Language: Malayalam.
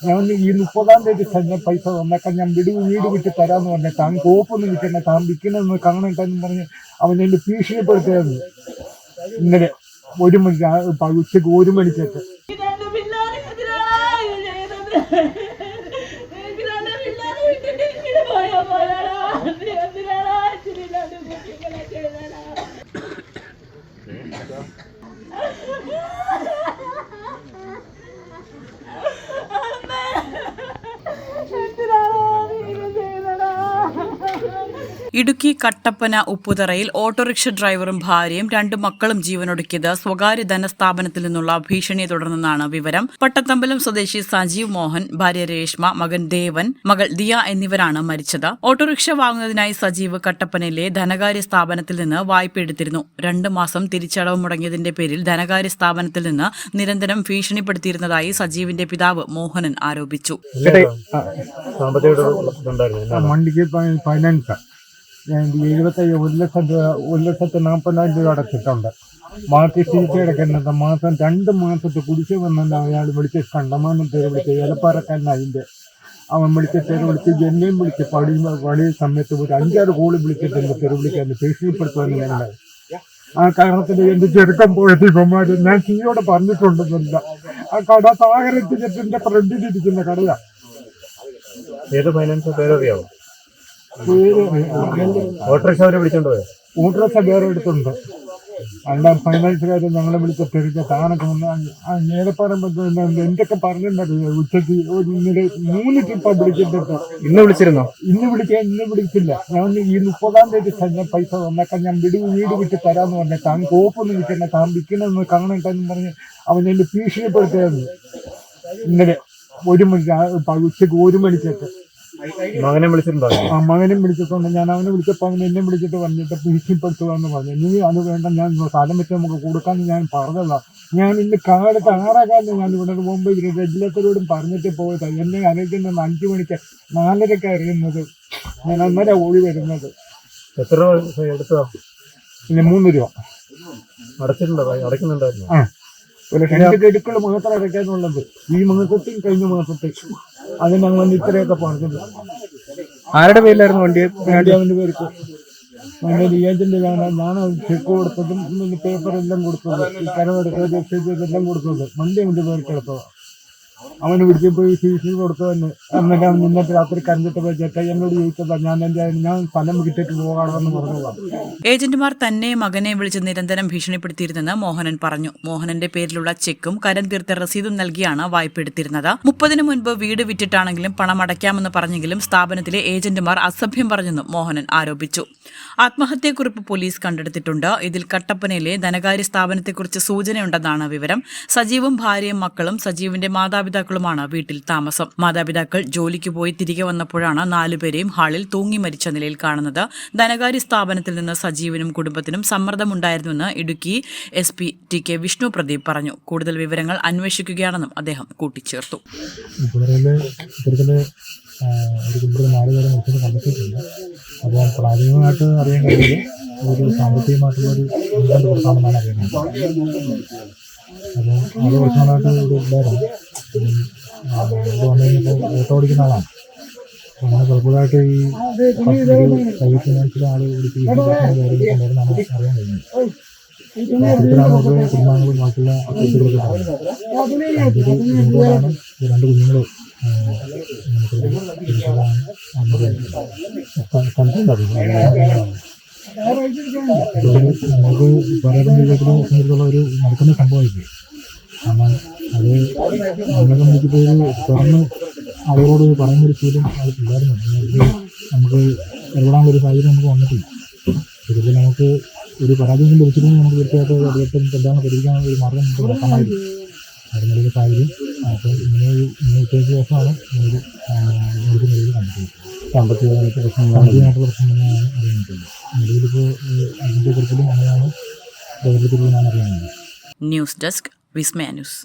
ഞാൻ ഈ മുപ്പതാം തീയതി തന്നെ പൈസ തന്നേക്കാൻ ഞാൻ വീട് വീട് വിറ്റ് തരാന്ന് പറഞ്ഞ താൻ കോപ്പൊന്നും വിൽക്കണ്ട താൻ വിൽക്കണമെന്ന് കാണണ്ടെന്ന് പറഞ്ഞ് അവൻ എന്നെ ഭീഷണിപ്പെടുത്തിയായിരുന്നു. ഇന്നലെ ഒരു മണിക്ക് ഉച്ചയ്ക്ക് ഒരു മണിക്കൊക്കെ ഇടുക്കി കട്ടപ്പന ഉപ്പുതറയിൽ ഓട്ടോറിക്ഷ ഡ്രൈവറും ഭാര്യയും രണ്ട് മക്കളും ജീവനൊടുക്കിയത് സ്വകാര്യ ധനസ്ഥാപനത്തിൽ നിന്നുള്ള ഭീഷണിയെ തുടർന്നെന്നാണ് വിവരം. പട്ടത്തമ്പലം സ്വദേശി സജീവ് മോഹൻ ഭാര്യ രേഷ്മ മകൻ ദേവൻ മകൾ ദിയ എന്നിവരാണ് മരിച്ചത്. ഓട്ടോറിക്ഷ വാങ്ങുന്നതിനായി സജീവ് കട്ടപ്പനയിലെ ധനകാര്യ സ്ഥാപനത്തിൽ നിന്ന് വായ്പ എടുത്തിരുന്നു. രണ്ട് മാസം തിരിച്ചടവ് മുടങ്ങിയതിന്റെ പേരിൽ ധനകാര്യ സ്ഥാപനത്തിൽ നിന്ന് നിരന്തരം ഭീഷണിപ്പെടുത്തിയിരുന്നതായി സജീവിന്റെ പിതാവ് മോഹനൻ ആരോപിച്ചു. ഫൈനാൻസാ ഇത് എഴുപത്തയ്യ ഒരു ലക്ഷം രൂപ ഒരു ലക്ഷത്തി നാൽപ്പതിനായിരം രൂപ അടച്ചിട്ടുണ്ട്. ബാക്കി സീറ്റ് മാസം രണ്ട് മാസത്തെ കുടിശ്ശ വന്നത് അയാൾ വിളിച്ച് കണ്ടമാനം പേര് വിളിച്ച് ഏലപ്പാറക്കാരൻ അതിന്റെ. അവൻ വിളിച്ച പേര് വിളിച്ച് എന്നെയും വിളിച്ച് പടി പടി സമയത്ത് ഒരു അഞ്ചാറ് കോളി വിളിച്ചിട്ടുണ്ട് പേര് വിളിക്കാൻ ഭീഷണിപ്പെടുത്തുവാൻ ഞങ്ങളെ ആ കാരണത്തിൽ എന്റെ ചെറുക്കം പോയത് ഇവന്മാര് ഞാൻ സിയോടെ പറഞ്ഞിട്ടുണ്ടെന്നില്ല. ആ കട സാഗരത്തിന്റെ ഫ്രണ്ടിലിരിക്കുന്ന കടയാണ് ഏത് ഫൈനാൻസ് പേരറിയാവോ? പേര് ഓട്ടോറിക്ഷ അവരെ വിളിച്ചോണ്ട് പോയോ? ഓട്ടോറിക്ഷ വേറെ എടുത്തുണ്ട്. അവിടെ ഫൈനാൻസുകാർ ഞങ്ങളെ വിളിച്ച തിരിച്ച് താനൊക്കെ ആ നേരപ്പാറം എന്തൊക്കെ പറഞ്ഞിട്ടുണ്ടായിരുന്നു? ഉച്ചയ്ക്ക് ഒരു ഇന്നലെ മൂന്ന് ട്രിപ്പാ വിളിച്ചിട്ടുണ്ട്. ഇന്ന് വിളിച്ചിരുന്നോ? ഇന്ന് വിളിക്കാൻ ഇന്ന് വിളിച്ചില്ല. ഞാൻ ഈ മുപ്പതാം തീയതി തന്നെ പൈസ തന്നേക്കാൻ ഞാൻ വീട് വീട് വിട്ട് തരാന്ന് പറഞ്ഞ താൻ കോപ്പൊന്നും വിൽക്കണ്ട താൻ വിൽക്കണമെന്ന് കാണണ്ടെന്ന് പറഞ്ഞ് അവൻ എന്നെ ഭീഷണിപ്പെടുത്തിയായിരുന്നു. ഇന്നലെ ഒരു മണി ഉച്ചയ്ക്ക് ഉച്ചയ്ക്ക് ഒരു മണിക്കൊക്കെ മകനെ വിളിച്ചിട്ടുണ്ടോ? ആ മകനും വിളിച്ചിട്ടുണ്ട്. ഞാൻ അവനെ വിളിച്ചപ്പോൾ അവൻ എന്നെ വിളിച്ചിട്ട് പറഞ്ഞിട്ട് ഭീഷണിപ്പെടുത്തുക എന്ന് പറഞ്ഞു നീ അത് വേണ്ട ഞാൻ സ്ഥലം വെച്ച് നമുക്ക് കൊടുക്കാമെന്ന് ഞാൻ പറഞ്ഞതാ. ഞാൻ ഇന്ന് കാട് ആറാകാലത്ത് ഞാൻ ഇവിടെ മുമ്പ് രജിലത്തരോടും പറഞ്ഞിട്ട് പോയതാ എന്നെ അറിയിക്കുന്നത് അഞ്ചു മണിക്ക് നാലരക്ക് അറിയുന്നത് ഞാൻ അന്നേരം ഓടി വരുന്നത്. എത്ര രൂപ എടുത്തതാ? പിന്നെ മൂന്ന് രൂപ. അടച്ചിട്ടുണ്ടോ? അടയ്ക്കുന്നുണ്ടായിരുന്നു? ആ. ഒരു രണ്ട് ഗഡുക്കൾ മാത്രം അടയ്ക്കാനുള്ളത് ഈ മാസത്തെയും കഴിഞ്ഞ മാസത്തെയും അതിന് ഞങ്ങൾ ഇത്രയൊക്കെ പറഞ്ഞത് ആരുടെ പേരിലായിരുന്നു വണ്ടി? വണ്ടി പേർക്ക് ഏജന്റ് ഞാൻ ഞാൻ ചെക്ക് കൊടുത്തതും പേപ്പർ എല്ലാം കൊടുത്തത്. കരമെടുത്തത് എല്ലാം ഇതെല്ലാം കൊടുത്തത്. വണ്ടി അവന്റെ പേർക്ക് എടുത്തത് അവന് വിളിച്ചു പോയി ഫീസ് കൊടുത്തവന് എന്നിട്ട് നിന്നിട്ട് രാത്രി കരഞ്ഞിട്ട് ചേട്ടാ എന്നോട് ചോദിച്ചതാ ഞാൻ എന്റെ ഞാൻ സ്ഥലം വിട്ടിട്ട് പോകാണെന്ന് പറഞ്ഞതാണ് ഏജന്റുമാർ തന്നെ മകനെ വിളിച്ച് നിരന്തരം ഭീഷണിപ്പെടുത്തിയിരുന്നെന്ന് മോഹനൻ പറഞ്ഞു. മോഹനന്റെ പേരിലുള്ള ചെക്കും കരം തീർത്ത രസീതും നൽകിയാണ് വായ്പ എടുത്തിരുന്നത്. മുപ്പതിനു മുൻപ് വീട് വിറ്റിട്ടാണെങ്കിലും പണം അടയ്ക്കാമെന്ന് പറഞ്ഞെങ്കിലും സ്ഥാപനത്തിലെ ഏജന്റുമാർ അസഭ്യം പറഞ്ഞെന്നും മോഹനൻ ആരോപിച്ചു. ആത്മഹത്യക്കുറിപ്പ് പോലീസ് കണ്ടെടുത്തിട്ടുണ്ട്. ഇതിൽ കട്ടപ്പനയിലെ ധനകാര്യ സ്ഥാപനത്തെക്കുറിച്ച് സൂചനയുണ്ടെന്നാണ് വിവരം. സജീവും ഭാര്യയും മക്കളും സജീവിന്റെ മാതാപിതാക്കളുമാണ് വീട്ടിൽ താമസം. മാതാപിതാക്കൾ ജോലിക്ക് പോയി തിരികെ വന്നപ്പോഴാണ് നാലുപേരെയും ഹാളിൽ തൂങ്ങി മരിച്ച നിലയിൽ കാണുന്നത്. ധനകാര്യ സ്ഥാപനത്തിൽ നിന്ന് സജീവനും കുടുംബത്തിനും സമ്മർദ്ദമുണ്ടായിരുന്നുവെന്ന് Idukki S P T K Vishnu Pradeep പറഞ്ഞു. കൂടുതൽ വിവരങ്ങൾ അന്വേഷിക്കുകയാണെന്നും അദ്ദേഹം കൂട്ടിച്ചേർത്തു. ഒരു അറിയാൻ ഒരു സാമ്പത്തികമായിട്ടുള്ള ഒരു കഴിയുന്നത്. അപ്പോൾ അത് കുറച്ചുനാളായിട്ട് ഒരു ഇല്ലായിരുന്നു ഇത് വന്നു കഴിഞ്ഞപ്പോൾ ഓട്ടോ ഓടിക്കുന്ന ആളാണ് അപ്പോൾ അങ്ങനെ പലപ്പോഴായിട്ട് ഈ ഒരു പ്രൈവറ്റ് ഫിനാൻസിലെ ആൾ ഒരു കാര്യങ്ങളൊക്കെ കൊണ്ടുവരുന്നതാണ് അറിയാൻ കഴിഞ്ഞത് ഇത്തരത്തിലാണ് നമുക്ക് കുടുംബാംഗങ്ങളും ബാക്കിയുള്ള പറയുന്നത് അതൊരു എന്തുകൊണ്ടാണ് ഈ രണ്ട് കുഞ്ഞുങ്ങൾ പറയാൻ ജീവിതത്തിലെ സംബന്ധിച്ചുള്ള ഒരു നടക്കുന്ന സംഭവമായിരിക്കും കാരണം അത്. നമ്മളെ സംബന്ധിച്ചിപ്പോൾ ഒരു തുറന്ന് ആളുകളോട് പറയുന്നൊരു ശീലം അവർക്കുണ്ടായിരുന്നു നമുക്ക് ഇടപെടാനുള്ള ഒരു സാഹചര്യം നമുക്ക് വന്നിട്ടില്ല ഇതിൽ നമുക്ക് ഒരു പരാജയം ലഭിച്ചിട്ടുണ്ടെങ്കിൽ നമുക്ക് തീർച്ചയായിട്ടും അദ്ദേഹത്തിന് എന്താണ് പരിഹരിക്കാനുള്ള ഒരു മാർഗം നമുക്ക് നോക്കാമായിരുന്നു അതിനുള്ളൊരു സാഹചര്യം അപ്പോൾ ഇങ്ങനെ ഒരു ഇങ്ങനെ ദിവസമാണ് ഇങ്ങനൊരു ഒരു നിലയിൽ കണ്ടെത്തിയത് സാമ്പത്തികമായിട്ട് പ്രശ്നം സാമ്പത്തികമായിട്ടുള്ള പ്രശ്നം തന്നെയാണ് ന്യൂസ് ഡെസ്ക് വിസ്മയ ന്യൂസ്